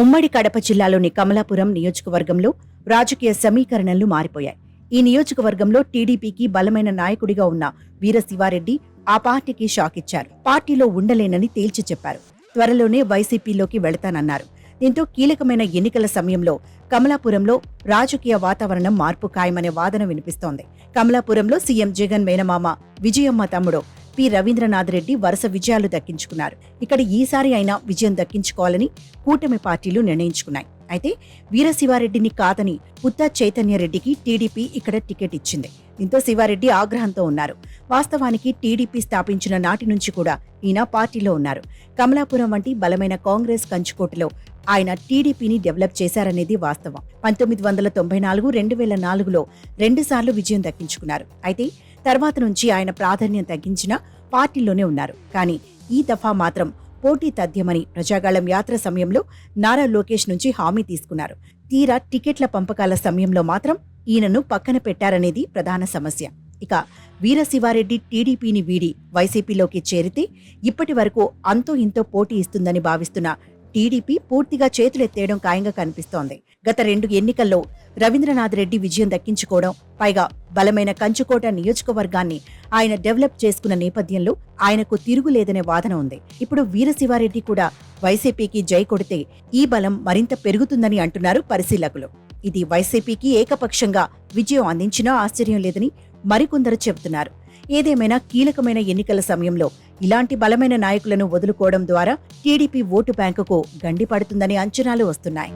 ఉమ్మడి కడప జిల్లాలోని కమలాపురం నియోజకవర్గంలో రాజకీయ సమీకరణలు మారిపోయాయి. ఈ నియోజకవర్గంలో టీడీపీకి బలమైన నాయకుడిగా ఉన్న వీరశివారెడ్డి ఆ పార్టీకి షాక్ ఇచ్చారు. పార్టీలో ఉండలేనని తేల్చి చెప్పారు. త్వరలోనే వైసీపీలోకి వెళతానన్నారు. దీంతో కీలకమైన ఎన్నికల సమయంలో కమలాపురంలో రాజకీయ వాతావరణం మార్పు ఖాయమనే వాదన వినిపిస్తోంది. కమలాపురంలో సీఎం జగన్ మేనమామ విజయమ్మ తమ్ముడు పి రవీంద్రనాథ్ రెడ్డి వరుస విజయాలు దక్కించుకున్నారు. ఇక్కడ ఈసారి అయినా విజయం దక్కించుకోవాలని కూటమి పార్టీలు నిర్ణయించుకున్నాయి. అయితే వీరశివారెడ్డిని కాదని పుత్త చైతన్యరెడ్డికి టీడీపీ ఇక్కడ టికెట్ ఇచ్చింది. దీంతో శివారెడ్డి ఆగ్రహంతో ఉన్నారు. వాస్తవానికి టీడీపీ స్థాపించిన నాటి నుంచి కూడా ఈయన పార్టీలో ఉన్నారు. కమలాపురం వంటి బలమైన కాంగ్రెస్ కంచుకోటలో ఆయన టీడీపీని డెవలప్ చేశారనేది వాస్తవం. పంతొమ్మిది వందల తొంభై నాలుగు రెండు వేల నాలుగులో రెండుసార్లు విజయం దక్కించుకున్నారు. అయితే తర్వాత నుంచి ఆయన ప్రాధాన్యం తగ్గించిన పార్టీలోనే ఉన్నారు. కానీ ఈ దఫా మాత్రం పోటీ తథ్యమని ప్రజాగాళం యాత్ర సమయంలో నారా లోకేష్ నుంచి హామీ తీసుకున్నారు. తీరా టికెట్ల పంపకాల సమయంలో మాత్రం ఈయనను పక్కన పెట్టారనేది ప్రధాన సమస్య. ఇక వీరశివారెడ్డి టీడీపీని వీడి వైసీపీలోకి చేరితే ఇప్పటి వరకు అంతో ఇంతో పోటీ ఇస్తుందని భావిస్తున్న టీడీపీ పూర్తిగా చేతులెత్తేయడం ఖాయంగా కనిపిస్తోంది. గత రెండు ఎన్నికల్లో రవీంద్రనాథ్ రెడ్డి విజయం దక్కించుకోవడం పైగా బలమైన కంచుకోట నియోజకవర్గాన్ని ఆయన డెవలప్ చేసుకున్న నేపథ్యంలో ఆయనకు తిరుగులేదనే వాదన ఉంది. ఇప్పుడు వీరశివారెడ్డి కూడా వైసీపీకి జై కొడితే ఈ బలం మరింత పెరుగుతుందని అంటున్నారు పరిశీలకులు. ఇది వైసీపీకి ఏకపక్షంగా విజయం అందించినా ఆశ్చర్యం లేదని మరికొందరు చెబుతున్నారు. ఏదేమైనా కీలకమైన ఎన్నికల సమయంలో ఇలాంటి బలమైన నాయకులను వదులుకోవడం ద్వారా టీడీపీ ఓటు బ్యాంకుకు గండి పడుతుందని అంచనాలు వస్తున్నాయి.